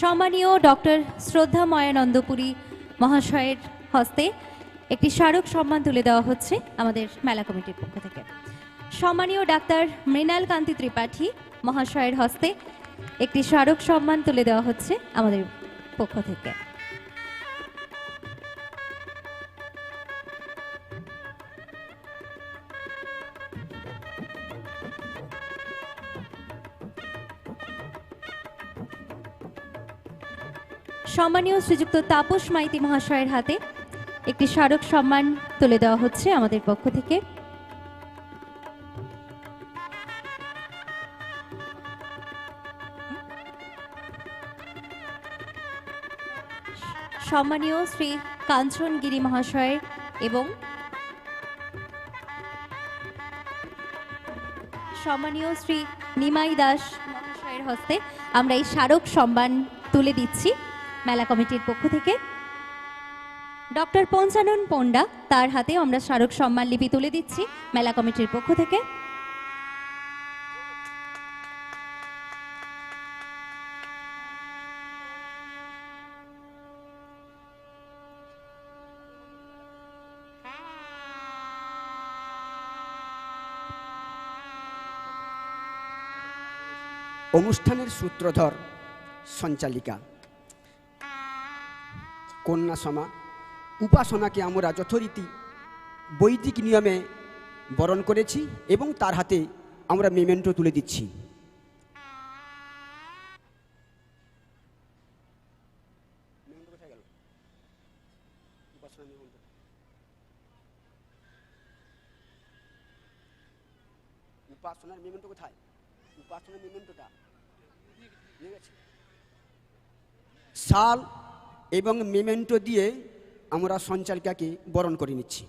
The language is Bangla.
সম্মানীয় ডক্টর শ্রদ্ধা ময়ানন্দপুরী মহাশয়ের হস্তে একটি স্মারক সম্মান তুলে দেওয়া হচ্ছে আমাদের মেলা কমিটির পক্ষ থেকে। সম্মানীয় ডাক্তার মৃণাল কান্তি ত্রিপাঠী মহাশয়ের হস্তে একটি স্মারক সম্মান তুলে দেওয়া হচ্ছে আমাদের পক্ষ থেকে। সম্মানীয় শ্রীযুক্ত তাপস মাইতি মহাশয়ের হাতে একটি স্মারক সম্মান তুলে দেওয়া হচ্ছে আমাদের পক্ষ থেকে। সম্মানীয় শ্রী কাঞ্চন গিরি মহাশয়ের এবং সম্মানীয় শ্রী নিমাই দাস মহাশয়ের হস্তে আমরা এই স্মারক সম্মান তুলে দিচ্ছি। মেলা কমিটির পক্ষ থেকে। ডক্টর পঞ্চানন পণ্ডা, তার হাতে আমরা স্মারক সম্মান লিপি তুলে দিচ্ছি মেলা কমিটির পক্ষ থেকে। অনুষ্ঠানের সূত্রধর সঞ্চালিকা। কন্যা সমা উপাসনাকে আমরা যথারীতি বৈদিক নিয়মে বরণ করেছি এবং তার হাতে আমরা মেমেন্টো তুলে দিচ্ছি। কোথায়? উপাসনার শাল এবং মেমেন্টো দিয়ে আমরা সঞ্চালিকাকে বরণ করে নিচ্ছি।